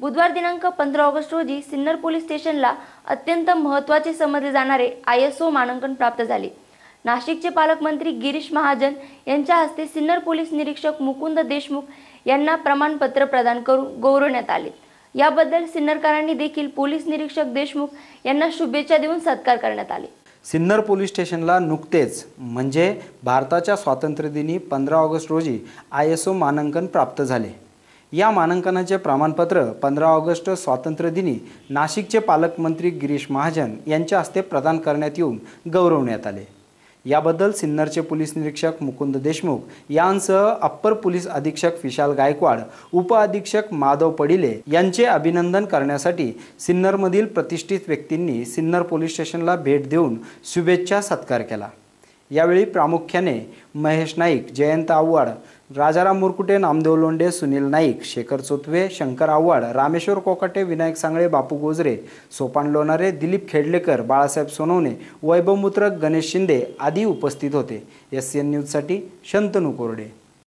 बुधवार दिनांक पंधरा ऑगस्ट रोजी सिन्नर पोलीस स्टेशनला अत्यंत महत्त्वाचे समजले जाणारे आय एस ओ मानांकन प्राप्त झाले. नाशिकचे पालकमंत्री गिरीश महाजन यांच्या हस्ते सिन्नर पोलीस निरीक्षक मुकुंद देशमुख यांना प्रमाणपत्र प्रदान करून गौरवण्यात आले. याबद्दल सिन्नरकरांनी देखील पोलीस निरीक्षक देशमुख यांना शुभेच्छा देऊन सत्कार करण्यात आले. सिन्नर पोलीस स्टेशनला नुकतेच म्हणजे भारताच्या स्वातंत्र्यदिनी पंधरा ऑगस्ट रोजी आय एस ओ मानांकन प्राप्त झाले. या मानांकनाचे प्रमाणपत्र पंधरा ऑगस्ट स्वातंत्र्यदिनी नाशिकचे पालकमंत्री गिरीश महाजन यांच्या हस्ते प्रदान करण्यात येऊन गौरवण्यात आले. याबद्दल सिन्नरचे पोलीस निरीक्षक मुकुंद देशमुख यांसह अप्पर पोलीस अधीक्षक विशाल गायकवाड उपअधीक्षक माधव पडिले यांचे अभिनंदन करण्यासाठी सिन्नरमधील प्रतिष्ठित व्यक्तींनी सिन्नर पोलीस स्टेशनला भेट देऊन शुभेच्छा सत्कार केला. यावेळी प्रामुख्याने महेश नाईक जयंत आव्हाड राजाराम मुरकुटे नामदेव लोंडे सुनील नाईक शेखर चोतवे शंकर आव्हाड रामेश्वर कोकाटे विनायक सांगळे बापू गोजरे सोपान लोणारे दिलीप खेडलेकर बाळासाहेब सोनवणे वैभव मुत्रक गणेश शिंदे आदी उपस्थित होते. एस सी एन न्यूजसाठी शंतनू कोरडे.